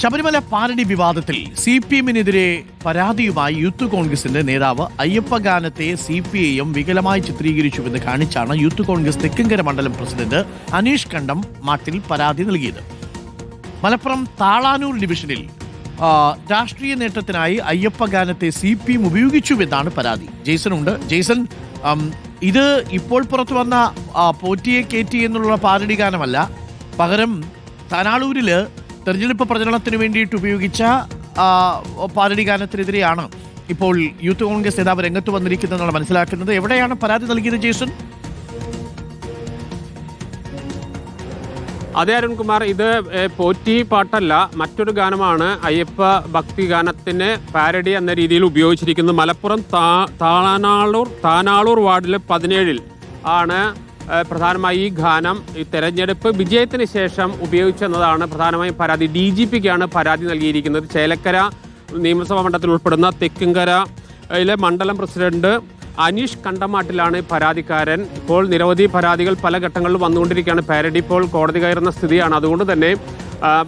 ശബരിമല പാലടി വിവാദത്തിൽ C P എമ്മിനെതിരെ പരാതിയുമായി യൂത്ത് കോൺഗ്രസിന്റെ നേതാവ് അയ്യപ്പ ഗാനത്തെ സി പി ഐ എം വികലമായി ചിത്രീകരിച്ചുവെന്ന് കാണിച്ചാണ് യൂത്ത് കോൺഗ്രസ് തെക്കങ്കര മണ്ഡലം പ്രസിഡന്റ് അനീഷ് കണ്ടം മാട്ടിൽ പരാതി നൽകിയത്. മലപ്പുറം താളാനൂർ ഡിവിഷനിൽ രാഷ്ട്രീയ നേട്ടത്തിനായി അയ്യപ്പ ഗാനത്തെ സി പി എം ഉപയോഗിച്ചുവെന്നാണ് പരാതി. ജെയ്സൺ ഉണ്ട്. ജെയ്സൺ ഇത് ഇപ്പോൾ പുറത്തു വന്ന പോറ്റിയെ കയറ്റി എന്നുള്ള പാരടി ഗാനമല്ല. പകരം താനാളൂരിൽ തെരഞ്ഞെടുപ്പ് പ്രചരണത്തിന് വേണ്ടിയിട്ട് ഉപയോഗിച്ച പാലടി ഗാനത്തിനെതിരെയാണ് ഇപ്പോൾ യൂത്ത് കോൺഗ്രസ് നേതാവ് രംഗത്ത് വന്നിരിക്കുന്നതെന്നാണ് മനസ്സിലാക്കുന്നത്. എവിടെയാണ് പരാതി നൽകിയത് ജേസൺ? അതെ അരുൺകുമാർ ഇത് പോറ്റി പാട്ടല്ല. മറ്റൊരു ഗാനമാണ് അയ്യപ്പ ഭക്തി ഗാനത്തിന് പാരഡി എന്ന രീതിയിൽ ഉപയോഗിച്ചിരിക്കുന്നത്. മലപ്പുറം താ- താനാളൂർ താനാളൂർ വാർഡിലെ പതിനേഴിൽ ആണ് പ്രധാനമായി ഈ ഗാനം ഈ തെരഞ്ഞെടുപ്പ് വിജയത്തിന് ശേഷം ഉപയോഗിച്ചെന്നതാണ് പ്രധാനമായും പരാതി. ഡി ജി പിക്കാണ് പരാതി നൽകിയിരിക്കുന്നത്. ചേലക്കര നിയമസഭാ മണ്ഡലത്തിൽ ഉൾപ്പെടുന്ന തെക്കുംകരയിലെ മണ്ഡലം പ്രസിഡന്റ് അനീഷ് കണ്ടമാട്ടിലാണ് പരാതിക്കാരൻ. ഇപ്പോൾ നിരവധി പരാതികൾ പല ഘട്ടങ്ങളിലും വന്നുകൊണ്ടിരിക്കുകയാണ്. പാരഡി ഇപ്പോൾ കോടതി കയറുന്ന സ്ഥിതിയാണ്. അതുകൊണ്ട് തന്നെ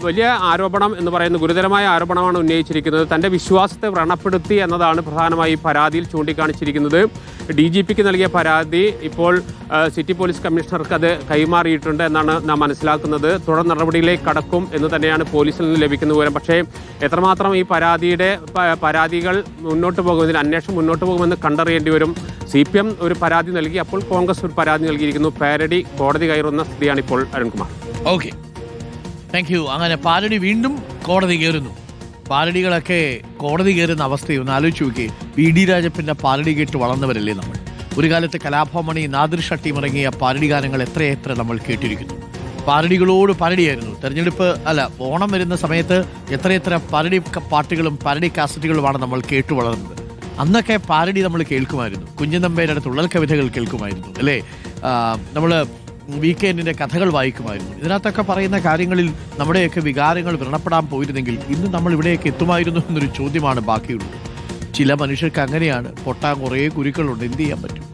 വലിയ ആരോപണം എന്ന് പറയുന്ന ഗുരുതരമായ ആരോപണമാണ് ഉന്നയിച്ചിരിക്കുന്നത്. തന്റെ വിശ്വാസത്തെ വ്രണപ്പെടുത്തി എന്നതാണ് പ്രധാനമായി പരാതിയിൽ ചൂണ്ടിക്കാണിച്ചിരിക്കുന്നത്. ഡി ജി പിക്ക് നൽകിയ പരാതി ഇപ്പോൾ സിറ്റി പോലീസ് കമ്മീഷണർക്ക് അത് കൈമാറിയിട്ടുണ്ട് എന്നാണ് നാം മനസ്സിലാക്കുന്നത്. തുടർ നടപടിയിലേക്ക് കടക്കും എന്ന് തന്നെയാണ് പോലീസിൽ നിന്ന് ലഭിക്കുന്ന വിവരം. പക്ഷേ എത്രമാത്രം ഈ പരാതിയുടെ പരാതികൾ മുന്നോട്ട് പോകുന്നതിന് അന്വേഷണം മുന്നോട്ട് പോകുമെന്ന് കണ്ടറിയേണ്ടി വരും. സി പി എം ഒരു പരാതി നൽകി അപ്പോൾ കോൺഗ്രസ് ഒരു പരാതി നൽകിയിരിക്കുന്നു. പാരഡി കോടതി കയറുന്ന സ്ഥിതിയാണ് ഇപ്പോൾ അരുൺകുമാർ. ഓക്കെ. താങ്ക് യു അങ്ങനെ പാലടി വീണ്ടും കോടതി കയറുന്നു. പാലടികളൊക്കെ കോടതി കയറുന്ന അവസ്ഥയൊന്ന് ആലോചിച്ച് നോക്കി പി ഡി. രാജപ്പന്റെ പാലടി കേട്ട് വളർന്നവരല്ലേ നമ്മൾ. ഒരു കാലത്ത് കലാഭവമണി നാദിർ ഷട്ടിയും ഇറങ്ങിയ പാലടി ഗാനങ്ങൾ എത്രയെത്ര നമ്മൾ കേട്ടിരിക്കുന്നു. പാലടികളോട് പാലടിയായിരുന്നു. തെരഞ്ഞെടുപ്പ് അല്ല ഓണം വരുന്ന സമയത്ത് എത്രയെത്ര പാലടി പാട്ടുകളും പാലടി കാസറ്റുകളുമാണ് നമ്മൾ കേട്ടു വളർന്നത്. അന്നൊക്കെ പാലടി നമ്മൾ കേൾക്കുമായിരുന്നു. കുഞ്ഞനമ്പേരുടെ തുള്ളൽ കവിതകൾ കേൾക്കുമായിരുന്നു. അല്ലേ? നമ്മൾ വീക്കെൻഡിന്റെ കഥകൾ വായിക്കുമായിരുന്നു. ഇതിനകത്തൊക്കെ പറയുന്ന കാര്യങ്ങളിൽ നമ്മുടെയൊക്കെ വികാരങ്ങൾ വ്രണപ്പെടാൻ പോയിരുന്നെങ്കിൽ ഇന്ന് നമ്മൾ ഇവിടെയൊക്കെ എത്തുമായിരുന്നു എന്നൊരു ചോദ്യമാണ് ബാക്കിയുള്ളത്. ചില മനുഷ്യർക്ക് അങ്ങനെയാണ്. പൊട്ടാൻ കുറേ കുരുക്കളുണ്ട്. എന്ത് ചെയ്യാൻ പറ്റും?